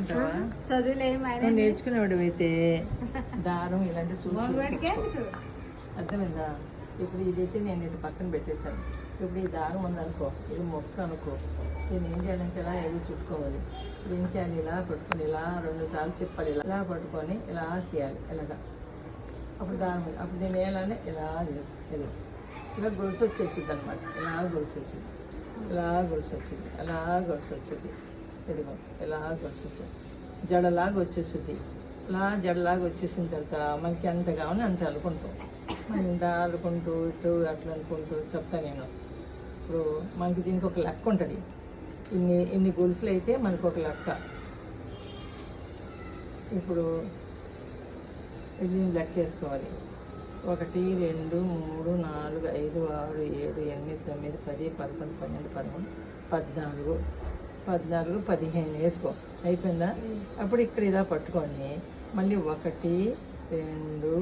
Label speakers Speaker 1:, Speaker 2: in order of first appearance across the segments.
Speaker 1: నేర్చుకుంటావా? నువ్వు నేర్చుకునేవాడు అయితే. దారం ఇలాంటి అర్థమైందా? ఇప్పుడు ఇదైతే నేను ఇటు పక్కన పెట్టేశాను. ఇప్పుడు ఈ దారం ఉందనుకో ఇది మొక్క అనుకో. దీన్ని ఏం చేయాలంటే ఇలా ఎవి చుట్టుకోవాలి. ఇప్పుడు ఏం చేయాలి? ఇలా పట్టుకొని ఇలా రెండు సార్లు తిప్పాలి. ఇలా పట్టుకొని ఇలా చేయాలి. ఇలాగా అప్పుడు దారం ఉంది. అప్పుడు దీన్ని వేయాలని ఇలా ఇది. ఇలా గొలుసు వచ్చేసింది అనమాట ఇలా గొలుసు వచ్చింది ఇలా గొలుసు వచ్చింది అలా గొలుసు వచ్చింది ఇదిగో ఇలాగ గొలుసు జడలాగా వచ్చేసింది ఇలా జడలాగా వచ్చేసిన తర్వాత మనకి ఎంత కావాలో అంత అనుకుంటాం మనం ఇంత ఇటు అట్లా అనుకుంటూ చెప్తా నేను. ఇప్పుడు మనకి దీనికి ఒక లెక్క ఉంటుంది. ఇన్ని ఇన్ని గొలుసులు అయితే మనకు ఒక లెక్క. ఇప్పుడు ఇది లెక్క వేసుకోవాలి. ఒకటి రెండు మూడు నాలుగు ఐదు ఆరు ఏడు ఎనిమిది తొమ్మిది పది పదకొండు పన్నెండు పదమూడు పద్నాలుగు పద్నాలుగు పదిహేను వేసుకో. అయిపోయిందా? అప్పుడు ఇక్కడ ఇలా పట్టుకొని మళ్ళీ ఒకటి రెండు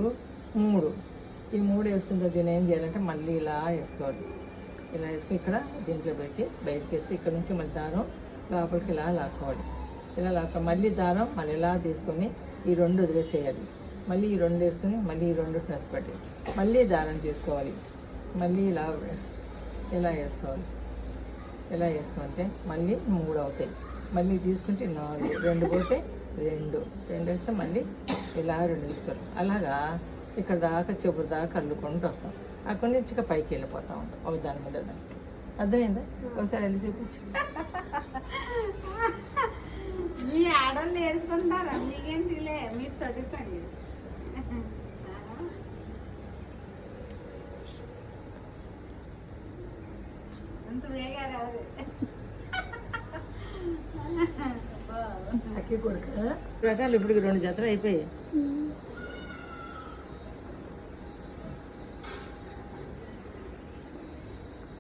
Speaker 1: మూడు. ఈ మూడు వేసుకుంటే దీని ఏం చేయాలంటే మళ్ళీ ఇలా వేసుకోవాలి. ఇలా వేసుకుని ఇక్కడ దీంట్లో పెట్టి బయటకి వేసుకుని ఇక్కడ నుంచి మళ్ళీ దారం లోపలికి ఇలా లాక్కోవాలి. ఇలా లాక్క మళ్ళీ దారం మళ్ళీ ఇలా తీసుకొని ఈ రెండు వదిలేసేయాలి. మళ్ళీ ఈ రెండు వేసుకుని మళ్ళీ ఈ రెండు నచ్చపెట్టి మళ్ళీ దారం తీసుకోవాలి. మళ్ళీ ఇలా ఇలా వేసుకోవాలి. ఇలా వేసుకుంటే మళ్ళీ మూడు అవుతాయి. మళ్ళీ తీసుకుంటే నాలుగు రెండు పోతే రెండు. రెండు వేస్తే మళ్ళీ ఇలా రెండు తీసుకోవాలి అలాగా ఇక్కడ దాకా చెప్పుడు దాకా అల్లుకుంటూ వస్తాం. అక్కడి నుంచి ఇక పైకి వెళ్ళిపోతా ఉంటాం. ఒక దాని మీద అర్థమైందా? ఒకసారి వెళ్ళి చూపించు.
Speaker 2: మీ ఆడవాళ్ళు నేర్చుకుంటారా తెలియ మీరు చదువుకోండి
Speaker 1: అక్కి కొడుకు రకాలు ఇప్పుడు రెండు జతలు అయిపోయాయి